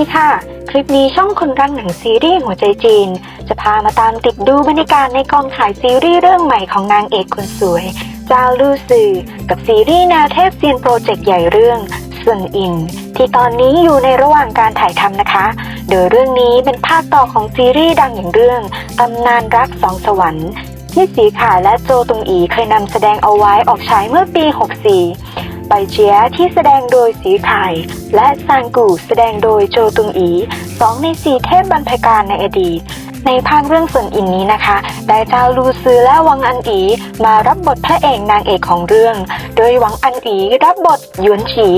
ดีค่ะ คลิปนี้ช่องคนรักหนังซีรีส์หัวใจจีน จะพามาตามติดดูบรรยากาศในกองถ่ายซีรีส์เรื่องใหม่ของนางเอกคนสวยจ้าลู่ซือกับซีรีส์แนวเทพเซียนโปรเจกต์ใหญ่เรื่องส่วนอิน ที่ตอนนี้อยู่ในระหว่างการถ่ายทำนะคะ โดยเรื่องนี้เป็นภาคต่อของซีรีส์ดังอย่างเรื่องตำนานรักสองสวรรค์ที่สีขาและโจตุงอีเคยนำแสดงเอาไว้ออกฉายเมื่อปี 64 ไปเจียที่แสดงโดยสีไข่และซานกูแสดงโดยโจตุงอีสองในสี่เทพบรรพการในอดีต ในภาคเรื่องส่วนอินนี้นะคะ ได้เจ้าลูซือและวังอันอีมารับบทพระเอกนางเอกของเรื่อง โดยวังอันอีรับบทหยวนฉี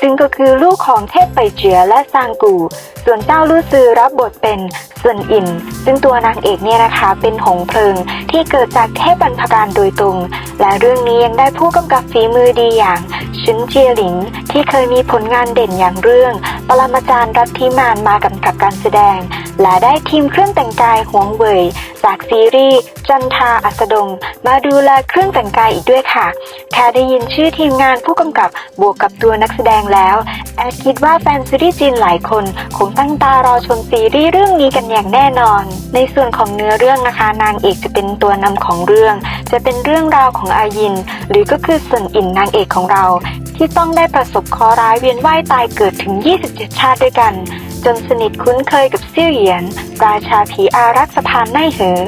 ซึ่งก็คือลูกของเทพไปเจียและซางกู ส่วนเจ้าลูซือรับบทเป็นส่วนอิน ซึ่งตัวนางเอกเนี่ยนะคะเป็นหงเพลิงที่เกิดจากเทพบรรพการโดยตรง และเรื่องนี้ยังได้ผู้กำกับฝีมือดีอย่าง ชินเจียหลิง ที่เคยมีผลงานเด่นอย่างเรื่อง ปรมาจารย์รัตทิมานมากำกับการแสดง และได้ทีมเครื่องแต่งกายหวงเว่ยจากซีรีส์จันทาอัสดง มาดูแลเครื่องแต่งกายอีกด้วยค่ะ แค่ได้ยินชื่อทีมงานผู้กำกับบวกกับตัวนักแสดงแล้วแอดคิดว่าแฟนซีรีส์จีนหลายคนคงตั้งตารอชมซีรีส์เรื่องนี้กันอย่างแน่นอน ในส่วนของเนื้อเรื่องนะคะนางเอกจะเป็นตัวนำของเรื่อง จะเป็นเรื่องราวของอายิน หรือก็คือส่วนอินนางเอกของเรา ที่ต้องได้ประสบเคราะห์ร้ายเวียนว่ายตายเกิดถึง 27 ชาติด้วยกัน จนสนิทคุ้นเคยกับซิ่วเหยียน ราชาผีอารักษ์สะพานไน่เหอ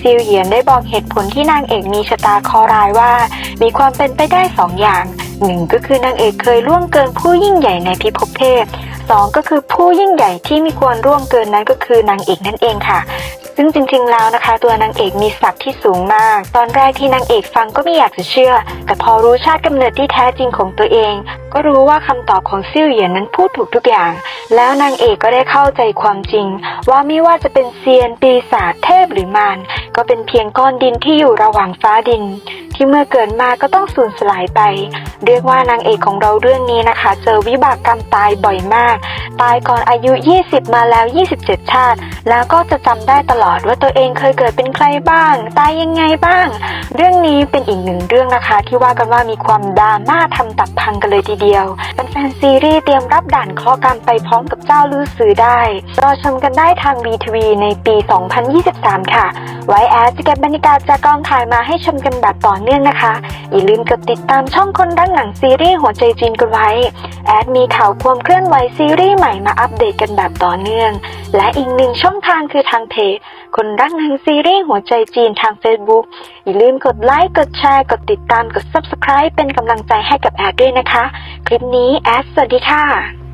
ซิวเหยียนได้บอกเหตุผลที่นางเอกมีชะตาคอร้ายว่า มีความเป็นไปได้สองอย่างหนึ่งก็คือนางเอกเคยล่วงเกินผู้ยิ่งใหญ่ในพิภพเทพสองก็คือผู้ยิ่งใหญ่ที่มีควรร่วงเกินนั้นก็คือนางเอกนั่นเองค่ะ ซึ่งจริงๆแล้วนะคะ ตัวนางเอกมีศักดิ์ที่สูงมาก ตอนแรกที่นางเอกฟังก็ไม่อยากจะเชื่อ แต่พอรู้ชาติกำเนิดที่แท้จริงของตัวเอง ก็รู้ว่าคำตอบของซิ่วเหยียนนั้นพูดถูกทุกอย่าง แล้วนางเอกก็ได้เข้าใจความจริง ว่าไม่ว่าจะเป็นเซียนปีศาจเทพหรือมารก็เป็นเพียงก้อนดินที่อยู่ระหว่างฟ้าดิน ที่เมื่อเกิดมาก็ต้องสูญสลายไป เรียกว่านางเอกของเราเรื่องนี้นะคะ เจอวิบากกรรมตายบ่อยมาก ตายก่อนอายุ 20 มาแล้ว 27 ชาติ แล้วก็จะจำได้ตลอดว่าตัวเองเคยเกิดเป็นใครบ้างตายยังไงบ้าง เรื่องนี้เป็นอีกหนึ่งเรื่องนะคะ ที่ว่ากันว่ามีความดราม่าทำตับพังกันเลยทีเดียวเป็นแฟนซีรีส์เตรียมรับด่านเคราะห์กรรมไปพร้อมกับเจ้าลือสือได้รอชมกันได้ทาง VTV ในปี 2023 ค่ะ ไว้แอดจะเก็บบรรยากาศจากกองถ่ายมาให้ชมกันแบบต่อเนื่องนะคะ อย่าลืมกดติดตามช่องคนรักหนังซีรีส์หัวใจจีนกันไว้ แอดมีข่าวความเคลื่อนไหวซีรีส์ใหม่มาอัปเดตกันแบบต่อเนื่อง และอีกหนึ่งช่ององทางคือทางเพจคนรักหนังซีรีส์หัวใจจีนทาง Facebook อย่าลืมกดไลค์ กดแชร์ กดติดตาม กด Subscribe เป็นกำลังใจให้กับแอดด้วยนะคะ คลิปนี้แอดสวัสดีค่ะ